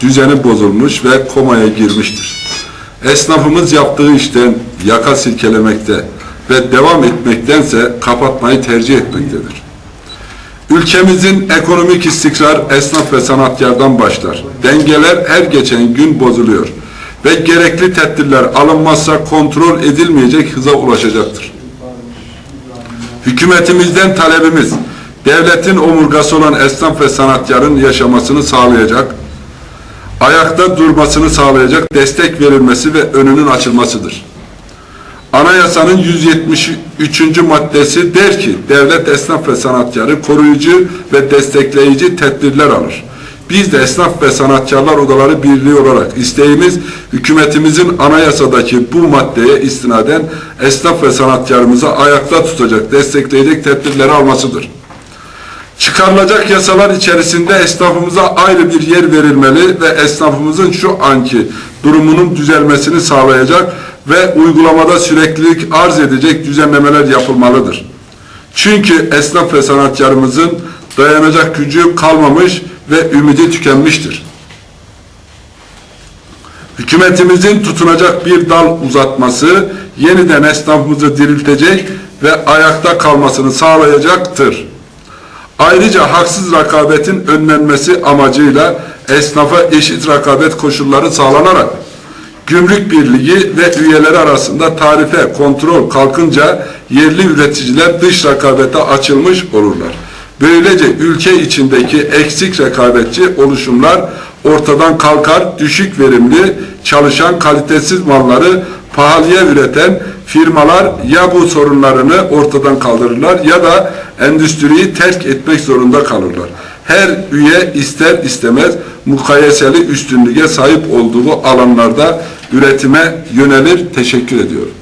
düzeni bozulmuş ve komaya girmiştir. Esnafımız yaptığı işten yaka silkelemekte ve devam etmektense kapatmayı tercih etmektedir. Ülkemizin ekonomik istikrar esnaf ve sanatkardan başlar. Dengeler her geçen gün bozuluyor ve gerekli tedbirler alınmazsa kontrol edilmeyecek hıza ulaşacaktır. Hükümetimizden talebimiz, devletin omurgası olan esnaf ve sanatkarın yaşamasını sağlayacak, ayakta durmasını sağlayacak destek verilmesi ve önünün açılmasıdır. Anayasanın 173. maddesi der ki, devlet esnaf ve sanatkarı koruyucu ve destekleyici tedbirler alır. Biz de esnaf ve sanatkarlar odaları birliği olarak isteğimiz hükümetimizin anayasadaki bu maddeye istinaden esnaf ve sanatkarımızı ayakta tutacak, destekleyecek tedbirleri almasıdır. Çıkarılacak yasalar içerisinde esnafımıza ayrı bir yer verilmeli ve esnafımızın şu anki durumunun düzelmesini sağlayacak ve uygulamada süreklilik arz edecek düzenlemeler yapılmalıdır. Çünkü esnaf ve sanatkarımızın dayanacak gücü kalmamış ve ümidi tükenmiştir. Hükümetimizin tutunacak bir dal uzatması yeniden esnafımızı diriltecek ve ayakta kalmasını sağlayacaktır. Ayrıca haksız rekabetin önlenmesi amacıyla esnafa eşit rekabet koşulları sağlanarak gümrük birliği ve üyeleri arasında tarife kontrol kalkınca yerli üreticiler dış rekabete açılmış olurlar. Böylece ülke içindeki eksik rekabetçi oluşumlar ortadan kalkar, düşük verimli, çalışan kalitesiz malları pahalıya üreten firmalar ya bu sorunlarını ortadan kaldırırlar ya da endüstriyi terk etmek zorunda kalırlar. Her üye ister istemez mukayeseli üstünlüğe sahip olduğu alanlarda üretime yönelir. Teşekkür ediyorum.